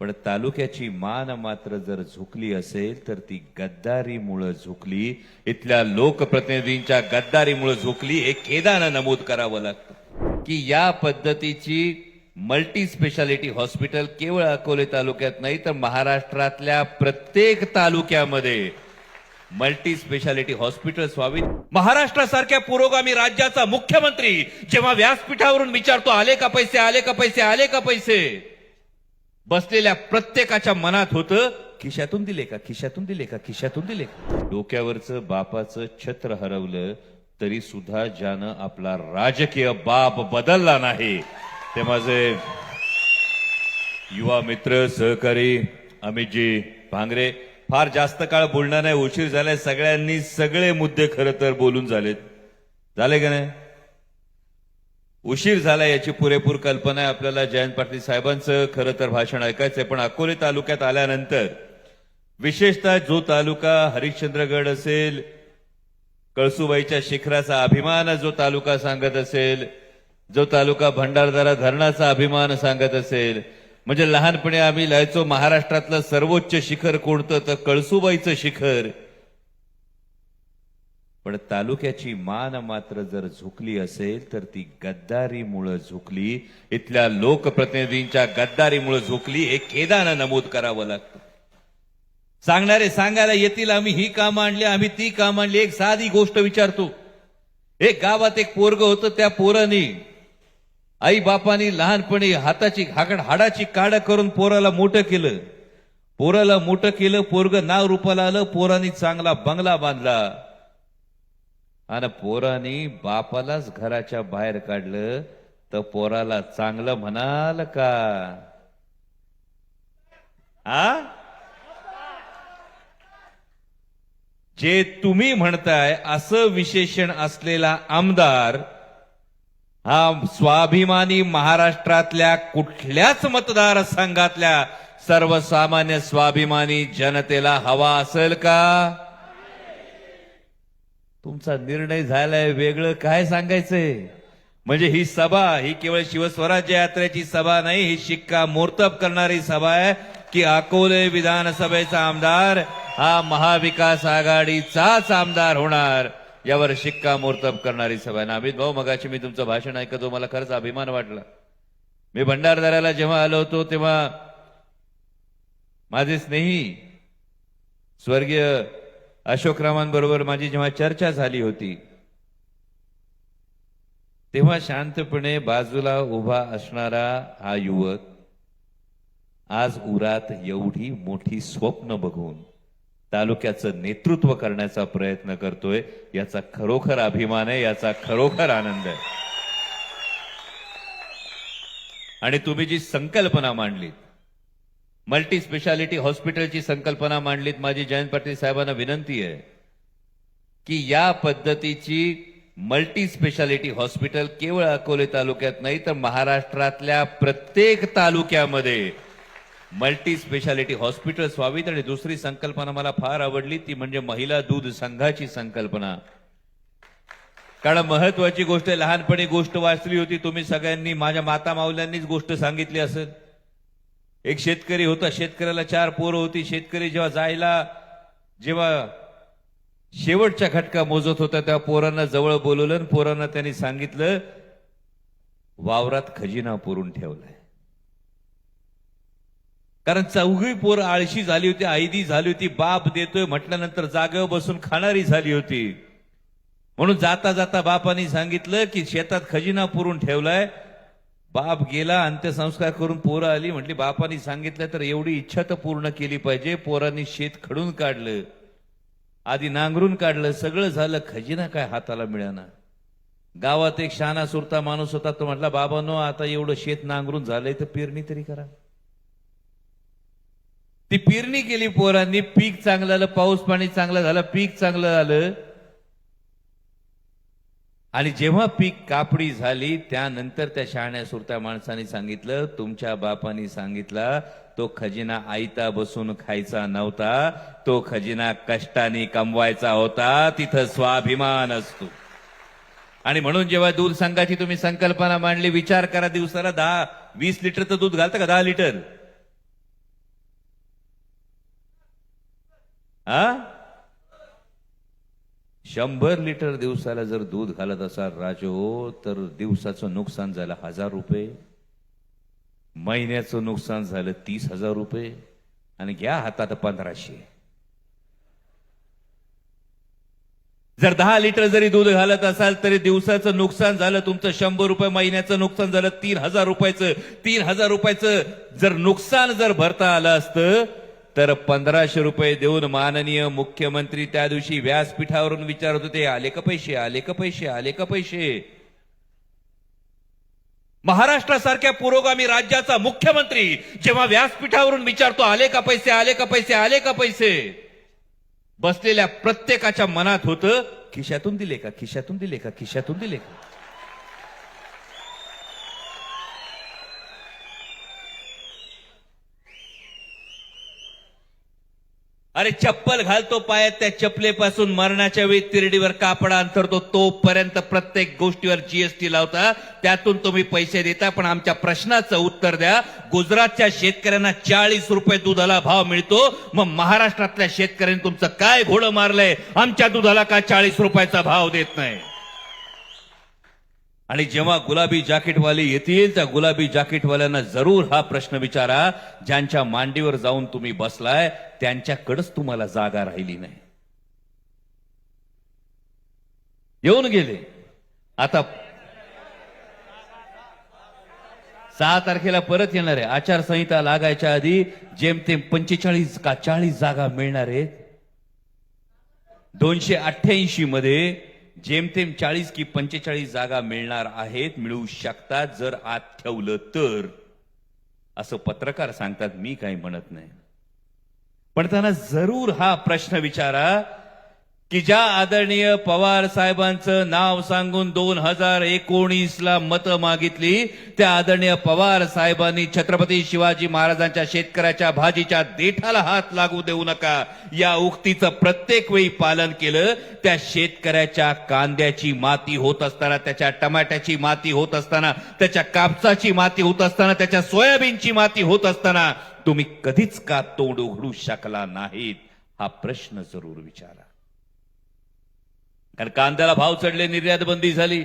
पण तालुक्याची मान मात्र जर झुकली असेल तर ती गद्दारीमुळं झुकली. इथल्या लोकप्रतिनिधींच्या गद्दारीमुळे झुकली हे खेदानं नमूद करावं लागतं. की या पद्धतीची मल्टी स्पेशालिटी हॉस्पिटल केवळ अकोले तालुक्यात नाही तर महाराष्ट्रातल्या प्रत्येक तालुक्यामध्ये मल्टी स्पेशालिटी हॉस्पिटल्स व्हावीत महाराष्ट्रासारख्या पुरोगामी राज्याचा मुख्यमंत्री जेव्हा व्यासपीठावरून विचारतो आले का पैसे आले का पैसे आले का पैसे? बसलेल्या प्रत्येकाच्या मनात होतं खिशातून दिले का खिशातून दिले का खिशातून दिले का? डोक्यावरचं बापाचं छत्र हरवलं तरी सुद्धा ज्यानं आपला राजकीय बाप बदलला नाही. ते माझे युवा मित्र सहकारी अमितजी भांगरे फार जास्त काळ बोलणार नाही उशीर झालाय सगळ्यांनी सगळे मुद्दे खरं तर बोलून झालेत. झाले का नाही? उशीर झाला याची पुरेपूर कल्पना आहे आपल्याला जयंत पाटील साहेबांचं. खरं तर भाषण ऐकायचंय पण अकोले तालुक्यात आल्यानंतर विशेषतः जो तालुका हरिश्चंद्रगड असेल कळसुबाईच्या शिखराचा अभिमान जो तालुका सांगत असेल जो तालुका भंडारदारा धरणाचा अभिमान सांगत असेल म्हणजे लहानपणी आम्ही लिहायचो महाराष्ट्रातलं सर्वोच्च शिखर कोणतं? तर कळसुबाईचं शिखर. पण तालुक्याची मान मात्र जर झुकली असेल तर ती गद्दारीमुळं झुकली. इथल्या लोकप्रतिनिधींच्या गद्दारीमुळं झुकली. हे खेदानं नमूद करावं लागतं. सांगणारे सांगायला येतील आम्ही ही काम आणली आम्ही ती काम आणली. एक साधी गोष्ट विचारतो. एक गावात एक पोरग होतं त्या पोरानी आई बापानी लहानपणी हाताची हाकड हाडाची काड करून पोराला मोठं केलं. पोराला मोठं केलं पोरग नाव रूपाला आलं पोरानी चांगला बंगला बांधला. आणि पोराने बापालाच घराच्या बाहेर काढलं तर पोराला चांगलं म्हणाल का? आ? जे तुम्ही म्हणताय असं विशेषण असलेला आमदार हा स्वाभिमानी महाराष्ट्रातल्या कुठल्याच मतदारसंघातल्या सर्वसामान्य स्वाभिमानी जनतेला हवा असेल का? तुमचा निर्णय झालाय वेगळं काय सांगायचंय? म्हणजे ही सभा ही केवळ शिवस्वराज्य यात्रेची सभा नाही ही शिक्का मोर्तब करणारी सभा आहे की अकोले विधानसभेचा आमदार हा महाविकास आघाडीचाच आमदार होणार यावर शिक्का मोर्तब करणारी सभा आहे. अमित भाऊ मगाशी मी तुमचं भाषण ऐकतो मला खरंच अभिमान वाटला. मी भंडारदाराला जेव्हा आलो होतो तेव्हा माझे स्नेही स्वर्गीय अशोकरावांबरोबर माझी जेव्हा चर्चा झाली होती तेव्हा शांतपणे बाजूला उभा असणारा हा युवक आज उरात एवढी मोठी स्वप्न बघून तालुक्याचं नेतृत्व करण्याचा प्रयत्न करतोय याचा खरोखर अभिमान आहे याचा खरोखर आनंद आहे. आणि तुम्ही जी संकल्पना मांडलीत मल्टी स्पेशालिटी हॉस्पिटलची संकल्पना मांडलीत माझी जयंत पाटील साहेबांना विनंती आहे की या पद्धतीची मल्टी स्पेशालिटी हॉस्पिटल केवळ अकोले तालुक्यात नाही तर महाराष्ट्रातल्या प्रत्येक तालुक्यामध्ये मल्टी स्पेशालिटी हॉस्पिटल्स व्हावीत. आणि दुसरी संकल्पना मला फार आवडली ती म्हणजे महिला दूध संघाची संकल्पना. कारण महत्वाची गोष्ट आहे, लहानपणी गोष्ट वाचली होती तुम्ही सगळ्यांनी माझ्या माता माऊल्यांनीच गोष्ट सांगितली असेल. एक शेतकरी होता शेतकऱ्याला चार पोरं होती. शेतकरी जेव्हा जायला जेव्हा शेवटच्या खटका मोजत होता तेव्हा पोरांना जवळ बोलवलं आणि पोरांना त्यांनी सांगितलं वावरात खजिना पुरून ठेवलाय. कारण चौघी पोर आळशी झाली होती आयदी झाली होती बाप देतोय म्हटल्यानंतर जागेवर बसून खाणारी झाली होती. म्हणून जाता जाता बापानी सांगितलं की शेतात खजिना पुरून ठेवलाय बाप गेला अंत्यसंस्कार करून पोरं आली. म्हटली बापानी सांगितलं तर एवढी इच्छा तर पूर्ण केली पाहिजे. पोरांनी शेत खडून काढलं. आधी नांगरून काढलं. सगळं झालं. खजिना काय हाताला मिळाना. गावात एक शहाणा सुरता माणूस होता. तो म्हटला बाबांनो आता एवढं शेत नांगरून झालंय तर पेरणी तरी करा. ती पेरणी केली पोरांनी. पीक चांगलं झालं पाऊस पाणी चांगलं झालं पीक चांगलं झालं आणि जेव्हा पीक कापडी झाली त्यानंतर त्या शहाण्या सुरत्या माणसाने सांगितलं तुमच्या बापाने सांगितला तो खजिना आईता बसून खायचा नव्हता तो खजिना कष्टाने कमवायचा होता तिथं स्वाभिमान असतो. आणि म्हणून जेव्हा दूध संघाची तुम्ही संकल्पना मांडली विचार करा दिवसाला दहा वीस लिटर तर दूध घालतं का? दहा लिटर. हा शंभर लिटर दिवसाला जर दूध घालत असाल राजो तर दिवसाचं नुकसान झालं हजार रुपये. महिन्याचं नुकसान झालं तीस हजार रुपये. आणि घ्या हातात पंधराशे. जर दहा लिटर जरी दूध घालत असाल तरी दिवसाचं नुकसान झालं तुमचं शंभर रुपये महिन्याचं नुकसान झालं तीन हजार रुपयाचं. तीन हजार रुपयाचं जर नुकसान जर भरता आलं असतं तर पंधराशे रुपये देऊन माननीय मुख्यमंत्री त्या दिवशी व्यासपीठावरून विचारत होते आले का पैसे? आले का पैसे? आले का पैसे? महाराष्ट्रासारख्या पुरोगामी राज्याचा मुख्यमंत्री जेव्हा व्यासपीठावरून विचारतो आले का पैसे? आले का पैसे? आले का पैसे? बसलेल्या प्रत्येकाच्या मनात होतं खिशातून दिले का? खिशातून दिले का? खिशातून दिले का? अरे चप्पल घालतो पायात त्या चपलेपासून मरणाच्या वेळी तिरडीवर कापड अंतरतो तोपर्यंत प्रत्येक गोष्टीवर जीएसटी लावता. त्यातून तुम्ही पैसे देता पण आमच्या प्रश्नाचं उत्तर द्या. गुजरातच्या शेतकऱ्यांना चाळीस रुपये दुधाला भाव मिळतो. मग महाराष्ट्रातल्या शेतकऱ्यांनी तुमचं काय घोडं मारलंय? आमच्या दुधाला का चाळीस रुपयाचा भाव देत नाही? आणि जेव्हा गुलाबी जॅकेटवाले येतील त्या गुलाबी जॅकेटवाल्यांना जरूर हा प्रश्न विचारा ज्यांच्या मांडीवर जाऊन तुम्ही बसलाय त्यांच्याकडेच तुम्हाला जागा राहिली नाही. येऊन गेले. आता सहा तारखेला परत येणार आहे. आचारसंहिता लागायच्या आधी जेमतेम पंचेचाळीस का चाळीस जागा मिळणार आहेत. दोनशे अठ्ठ्याऐंशी मध्ये जेमतेम चाळीस की पंचेचाळीस जागा मिळणार आहेत मिळू शकतात जर आत ठेवलं तर. असं पत्रकार सांगतात मी काही म्हणत नाही. पण त्यांना जरूर हा प्रश्न विचारा की ज्या आदरणीय पवार साहेबांचं नाव सांगून दोन हजार एकोणीसला मतं मागितली त्या आदरणीय पवार साहेबांनी छत्रपती शिवाजी महाराजांच्या शेतकऱ्याच्या भाजीच्या देठाला हात लागू देऊ नका. या उक्तीचं प्रत्येक वेळी पालन केलं त्या शेतकऱ्याच्या कांद्याची माती होत असताना त्याच्या टमाट्याची माती होत असताना त्याच्या कापसाची माती होत असताना त्याच्या सोयाबीनची माती होत असताना तुम्ही कधीच का तोंड उघडू शकला नाहीत? हा प्रश्न जरूर विचारा. कारण कांद्याला भाव चढले निर्यात बंदी झाली.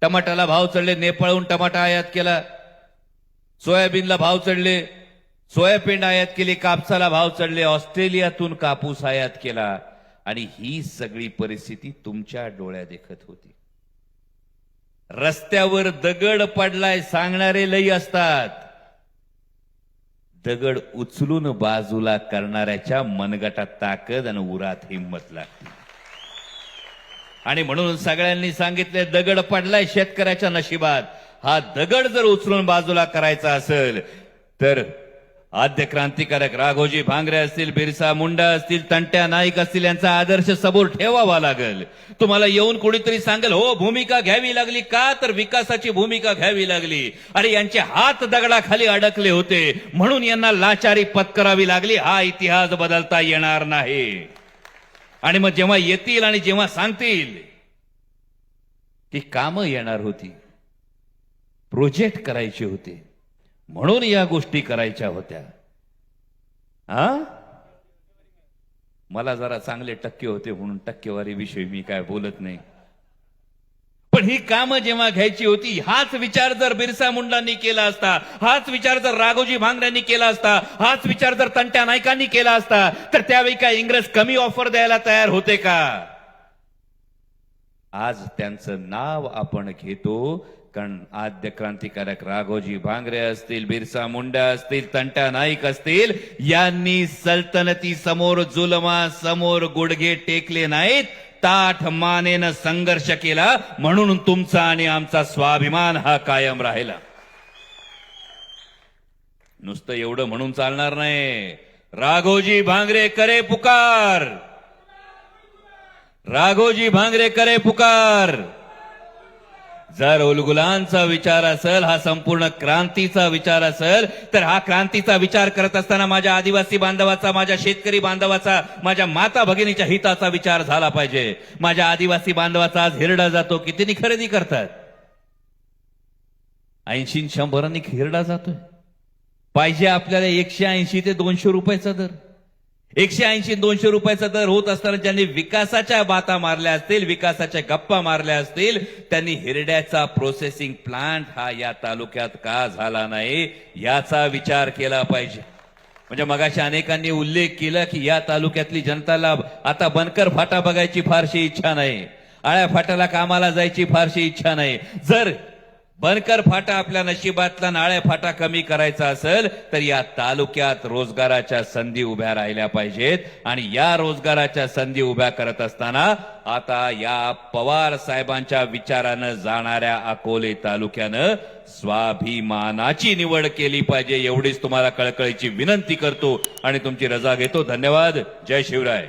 टमाटाला भाव चढले नेपाळहून टमाटा आयात केला. सोयाबीनला भाव चढले सोयाबीन आयात केली कापसाला भाव चढले ऑस्ट्रेलियातून कापूस आयात केला. आणि ही सगळी परिस्थिती तुमच्या डोळ्या देखत होती. रस्त्यावर दगड पडलाय सांगणारे लई असतात. दगड उचलून बाजूला करणाऱ्याच्या मनगटात ताकद आणि उरात हिंमत लागते. आणि म्हणून सगळ्यांनी सांगितले दगड पडलाय शेतकऱ्याच्या नशिबात. हा दगड जर उचलून बाजूला करायचा असेल तर आद्य क्रांतिकारक राघोजी भांगरे असतील बिरसा मुंडा असतील तंट्या नाईक असतील यांचा आदर्श समोर ठेवावा लागेल. तुम्हाला येऊन कोणीतरी सांगेल हो भूमिका घ्यावी लागली का? तर विकासाची भूमिका घ्यावी लागली. अरे यांचे हात दगडाखाली अडकले होते म्हणून यांना लाचारी पत्करावी लागली. हा इतिहास बदलता येणार नाही. आणि मग जेव्हा येतील आणि जेव्हा सांगतील ती कामं येणार होती प्रोजेक्ट करायचे होते म्हणून या गोष्टी करायच्या होत्या. हा मला जरा चांगले टक्के होते म्हणून टक्केवारी विषयी मी काय बोलत नाही. ही कामं जेव्हा घ्यायची होती हाच विचार जर बिरसा मुंडांनी केला असता हाच विचार जर राघोजी भांगऱ्यांनी केला असता हाच विचार जर तंट्या नायकांनी केला असता तर त्यावेळी काय इंग्रज कमी ऑफर द्यायला तयार होते का? आज त्यांचं नाव आपण घेतो कारण आद्य क्रांतिकारक राघोजी भांगरे असतील बिरसा मुंडा असतील तंटा नाईक असतील यांनी सल्तनती समोर जुलमा समोर गुडघे टेकले नाहीत. ताठ मानेनं संघर्ष केला म्हणून तुमचा आणि आमचा स्वाभिमान हा कायम राहिला. नुसतं एवढं म्हणून चालणार नाही. राघोजी भांगरे करे पुकार! राघोजी भांगरे करे पुकार! जर उलगुलांचा विचार असेल हा संपूर्ण क्रांतीचा विचार असेल तर हा क्रांतीचा विचार करत असताना माझ्या आदिवासी बांधवाचा माझ्या शेतकरी बांधवाचा माझ्या माता भगिनीच्या हिताचा विचार झाला पाहिजे. माझ्या आदिवासी बांधवाचा आज हिरडा जातो कितीनी खरेदी करतात? ऐंशी शंभरांनी हिरडा जातोय. पाहिजे आपल्याला एकशे ऐंशी ते दोनशे रुपयाचा दर. एकशे ऐंशी दोनशे रुपयाचा दर होत असताना ज्यांनी विकासाच्या बाता मारल्या असतील विकासाच्या गप्पा मारल्या असतील त्यांनी हिरड्याचा प्रोसेसिंग प्लांट हा या तालुक्यात का झाला नाही याचा विचार केला पाहिजे. म्हणजे मगाशी अनेकांनी उल्लेख केला की या तालुक्यातली जनताला आता बनकर फाटा बघायची फारशी इच्छा नाही. आळ्या फाट्याला कामाला जायची फारशी इच्छा नाही. जर बनकर फाटा आपल्या नशिबातला नाळ्या फाटा कमी करायचा असेल तर या तालुक्यात रोजगाराच्या संधी उभ्या राहिल्या पाहिजेत. आणि या रोजगाराच्या संधी उभ्या करत असताना आता या पवार साहेबांच्या विचारानं जाणाऱ्या अकोले तालुक्यानं स्वाभिमानाची निवड केली पाहिजे. एवढीच तुम्हाला कळकळीची विनंती करतो आणि तुमची रजा घेतो. धन्यवाद. जय शिवराय.